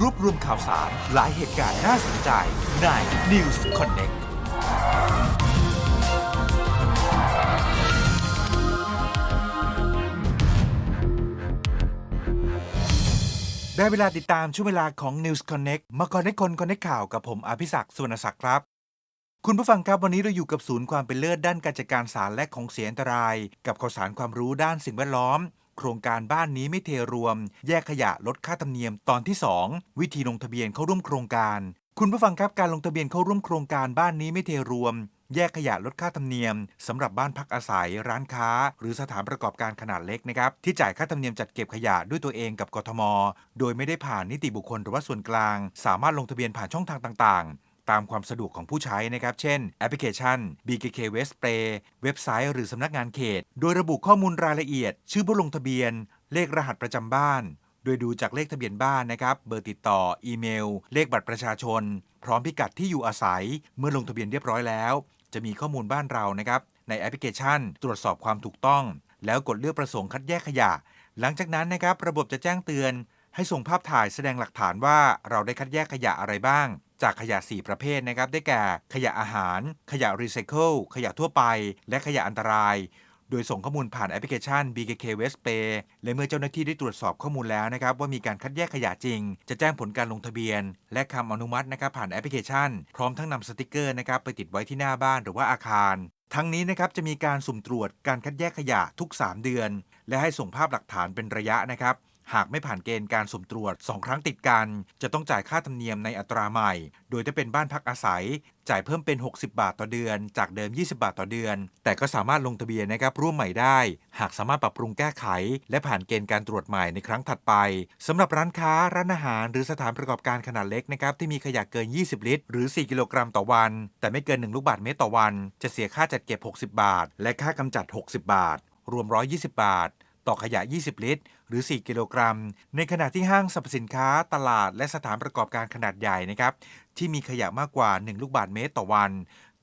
รวบรวมข่าวสารหลายเหตุการณ์น่าสนใจใน News Connect ได้เวลาติดตามช่วงเวลาของ News Connect มาก่อนให้คนคอนเนคข่าวกับผมอภิศักดิ์สุวรรณศักดิ์ครับ คุณผู้ฟังครับวันนี้เราอยู่กับศูนย์ความเป็นเลิศด้านการจัดการสารและของเสียอันตราย กับข่าวสารความรู้ด้านสิ่งแวดล้อม โครงการบ้านนี้ไม่เทรวม แยกขยะลดค่าธรรมเนียมตอนที่ 2 วิธีลงทะเบียนเข้าร่วมโครงการ คุณผู้ฟังครับการลงทะเบียนเข้าร่วมโครงการบ้านนี้ไม่เทรวมแยกขยะลดค่าธรรมเนียมสำหรับบ้านพักอาศัย ร้านค้า หรือสถานประกอบการขนาดเล็กนะครับที่จ่ายค่าธรรมเนียมจัดเก็บขยะด้วยตัวเองกับกทม โดยไม่ได้ผ่านนิติบุคคลหรือว่าส่วนกลาง สามารถลงทะเบียนผ่านช่องทางต่าง ตามความสะดวกของผู้ใช้นะครับ เช่น แอปพลิเคชัน BKK West Play เว็บไซต์หรือสำนักงานเขต โดยระบุข้อมูลรายละเอียด ชื่อผู้ลงทะเบียน เลขรหัสประจำบ้าน โดยดูจากเลขทะเบียนบ้านนะครับ เบอร์ติดต่อ อีเมล เลขบัตรประชาชน พร้อมพิกัดที่อยู่อาศัย เมื่อลงทะเบียนเรียบร้อยแล้ว จะมีข้อมูลบ้านเรานะครับ ในแอปพลิเคชัน ตรวจสอบความถูกต้อง แล้วกดเลือกประสงค์คัดแยกขยะ หลังจากนั้นนะครับ ระบบจะแจ้งเตือนให้ส่งภาพถ่ายแสดงหลักฐานว่าเราได้คัดแยกขยะอะไรบ้าง จากขยะ 4 ประเภทนะครับ ได้แก่ขยะอาหาร ขยะรีไซเคิลขยะทั่วไป และขยะอันตราย โดยส่งข้อมูลผ่านแอปพลิเคชัน BKK West Pay และเมื่อเจ้าหน้าที่ได้ตรวจสอบข้อมูลแล้วนะครับ ว่ามีการคัดแยกขยะจริง จะแจ้งผลการลงทะเบียน และคำอนุมัตินะครับผ่านแอปพลิเคชัน พร้อมทั้งนำสติกเกอร์นะครับไปติดไว้ที่หน้าบ้านหรือว่าอาคาร ทั้งนี้นะครับจะมีการสุ่มตรวจการคัดแยกขยะทุก 3 เดือน และให้ส่งภาพหลักฐานเป็นระยะนะครับ หากไม่ผ่านเกณฑ์การสุ่มตรวจ 2 ครั้งติดกัน จะต้องจ่ายค่าธรรมเนียมในอัตราใหม่ โดยถ้าเป็นบ้านพักอาศัย จ่ายเพิ่มเป็น 60 บาทต่อเดือน จากเดิม 20 บาทต่อเดือน แต่ก็สามารถลงทะเบียนนะครับร่วมใหม่ได้ หากสามารถปรับปรุงแก้ไข และผ่านเกณฑ์การตรวจใหม่ในครั้งถัดไปสำหรับร้านค้าร้านอาหาร หรือสถานประกอบการขนาดเล็กนะครับที่มีขยะเกิน 20 ลิตร หรือ 4 กิโลกรัมต่อวัน แต่ไม่เกิน 1 ลูกบาศก์เมตรต่อวัน จะเสียค่าจัดเก็บ 60 บาท และค่ากำจัด 60 บาท รวม 120 บาท ต่อขยะ 20 ลิตร หรือ 4 กิโลกรัม ในขณะที่ห้างสรรพสินค้าตลาดและสถานประกอบการขนาดใหญ่นะครับที่มีขยะมากกว่า 1 ลูกบาศก์เมตรต่อวัน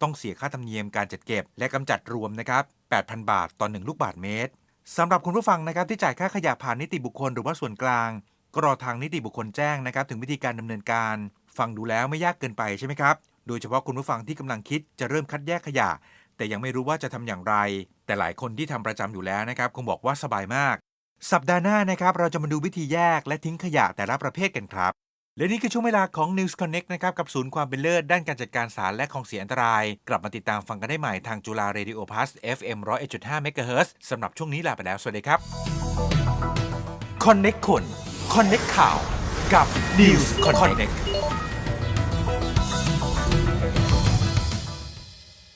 ต้องเสียค่าธรรมเนียมการจัดเก็บ และกำจัดรวมนะครับ8,000 บาทต่อ 1 ลูกบาศก์เมตรสำหรับคุณผู้ฟังนะครับที่จ่ายค่าขยะผ่านนิติบุคคลหรือว่าส่วนกลาง ก็รอทางนิติบุคคลแจ้งนะครับถึงวิธีการดำเนินการ ฟังดูแล้วไม่ยากเกินไปใช่ไหมครับ โดยเฉพาะคุณผู้ฟังที่กำลังคิดจะเริ่มคัดแยกขยะ แต่ยังไม่รู้ว่าจะทำอย่างไร แต่หลายคนที่ทำประจำอยู่แล้วนะครับ คงบอกว่าสบายมาก สัปดาห์หน้านะครับเราจะมาดูวิธีแยกและทิ้งขยะแต่ละประเภทกันครับ และนี่คือช่วงเวลาของ News Connect นะครับกับศูนย์ความเป็นเลิศด้านการจัดการสารและของเสียอันตราย กลับมาติดตามฟังกันได้ใหม่ทางจุฬา Radio Plus FM 101.5 MHz สำหรับช่วงนี้ลาไปแล้วสวัสดีครับ Connect คน Connect ข่าวกับ News Connect